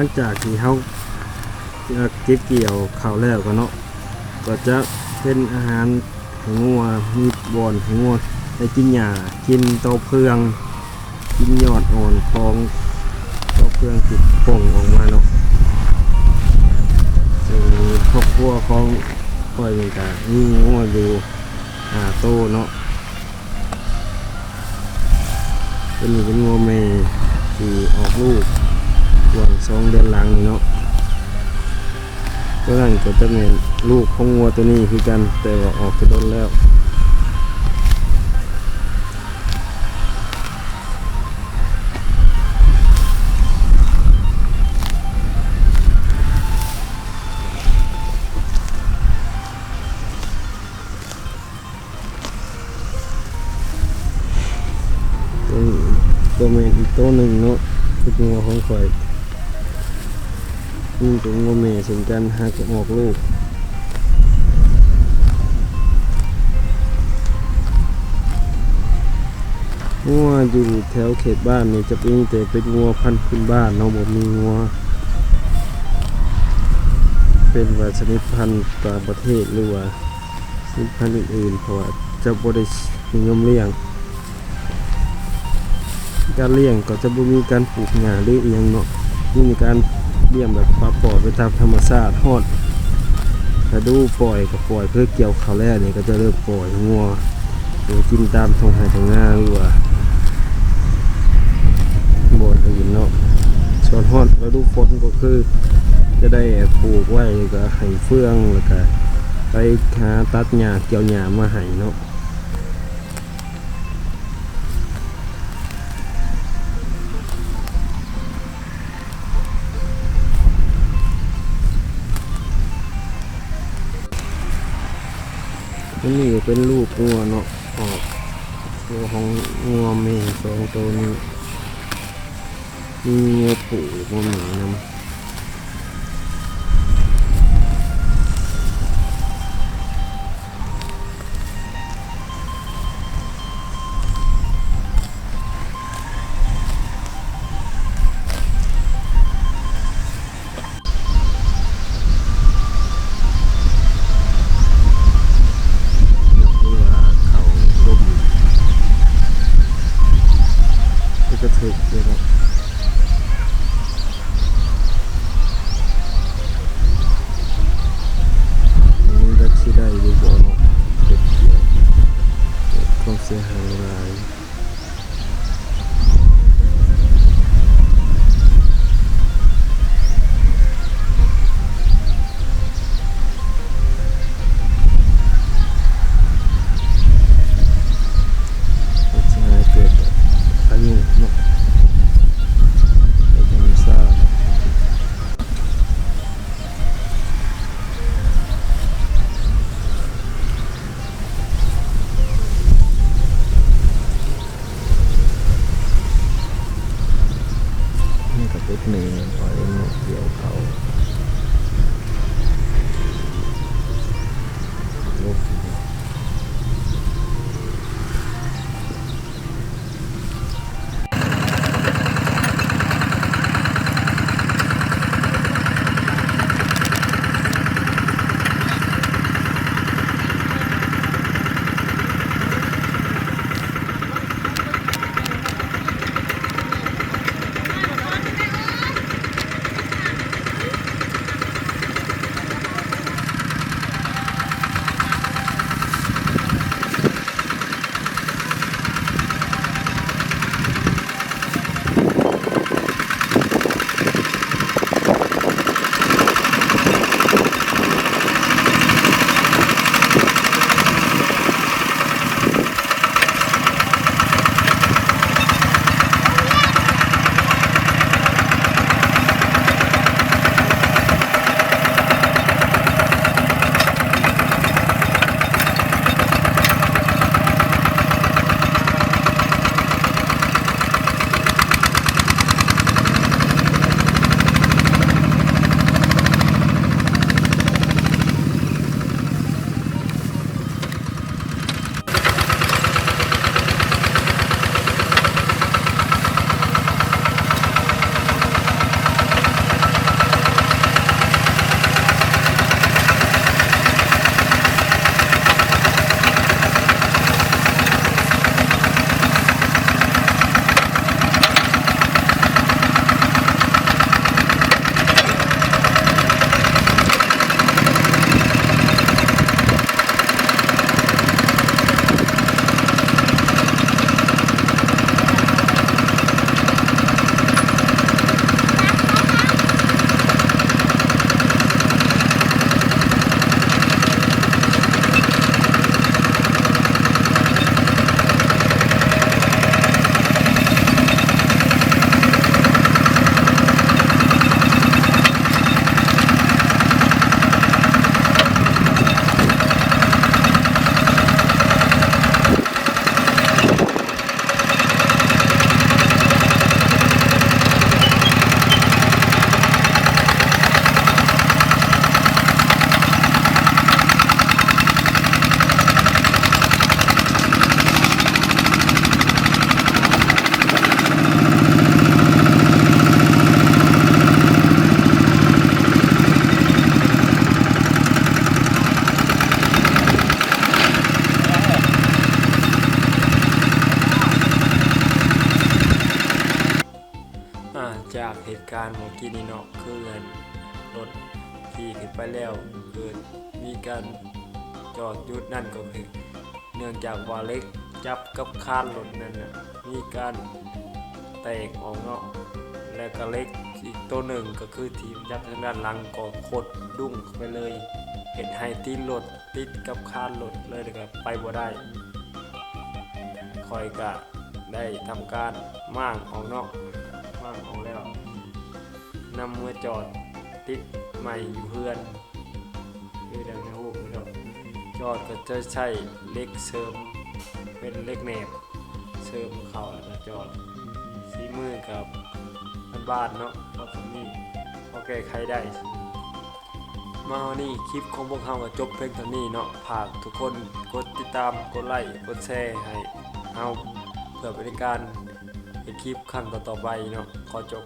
ลังจากที่เขาเก็บเกี่ยวข้าวแล้วก็เนาะก็จะเป็นอาหารหงัวมีบอนหงัวได้กินหญ้ากินเตาเพือง กินยอดอ่อนของเตาเพืองติดป่งออกมาเนาะซึ่งครอบครัวของค่อยเป็นกามีงัวอยู่หาโตเนาะเป็นเป็นงัวแม่ที่ออกลูก วงสองเดือนหลังนี่เนาะตัวนั้นก็จะเป็นลูกของงัวตัวนี้คือกันแต่ว่าออกไปโดนแล้วตัวตัวเมนอีกตัวหนึ่งเนาะคืองัวของข่อย นี่ตัวงัวเมย์เช่นกันหักออกลูกงัวอยู่แถวเขตบ้านนี่จะเป็นแต่เป็นงัวพันธุ์พื้นบ้านเนาะบ่มีงัว เป็นว่าชนิดพันธุ์ต่างประเทศหรือว่าชนิดพันธุ์อื่นๆเพราะว่าจะบ่ได้นิยมเลี้ยง การเลี้ยงก็จะบ่มีการปลูกหญ้าหรืออีหยังเนาะนี่มีการ เลี้ยงแบบปลาปล่อยไปตามธรรมชาติฮอดถ้าดูปล่อยก็ปล่อยเพื่อเกี่ยวข้าวแล้วนี่ก็จะเริ่มปล่อยงัวหรือกินตามทงไห้ทงนาหรือว่าบ่อนอื่นเนาะส่วนฮอดฤดูฝนก็คือ จะได้ปลูกไว้ก็ให้เฟืองแล้วก็ไปหาตัดหญ้าเกี่ยวหญ้ามาให้เนาะ นี้เป็นลูกงัวเนาะออกตัวของงัวเมย์สองตัวนี้มีงัวผูงัวหมีนะ กิ 里面 การณ์เมื่อกี้นี่เนาะคืออันรถที่ขึ้นไปแล้วเกิดมีการจอดยุดนั่นก็คือ เนื่องจากว่าเล็กจับกับคานรถนั่นน่ะมีการแตกออกเนาะและก็เล็กอีกตัวหนึ่งก็คือทีมจับทางด้านหลังก็โคตรดุ้งเข้าไปเลย เห็นให้ตีนรถติดกับคานรถเลยนะครับไปบ่ได้คอยกะได้ทำการม่างออกนอกม่างออกแล้ว นำมือจอดติดใหม่อยู่เพื่อนคือดังในรูปนี่เนาะจอดก็จะใช้เล็กเสริมเป็นเล็กแหนบเสริมเข่าแล้วก็จอดสีมือกับบ้านเนาะพอสำนี้พอแก้ไขได้ มาวันนี้คลิปของพวกเราก็จบเพียงเท่านี้เนาะฝากทุกคนกดติดตามกดไลค์กดแชร์ให้เราเพื่อเป็นการเห็นคลิปครั้งต่อๆไปเนาะขอจบ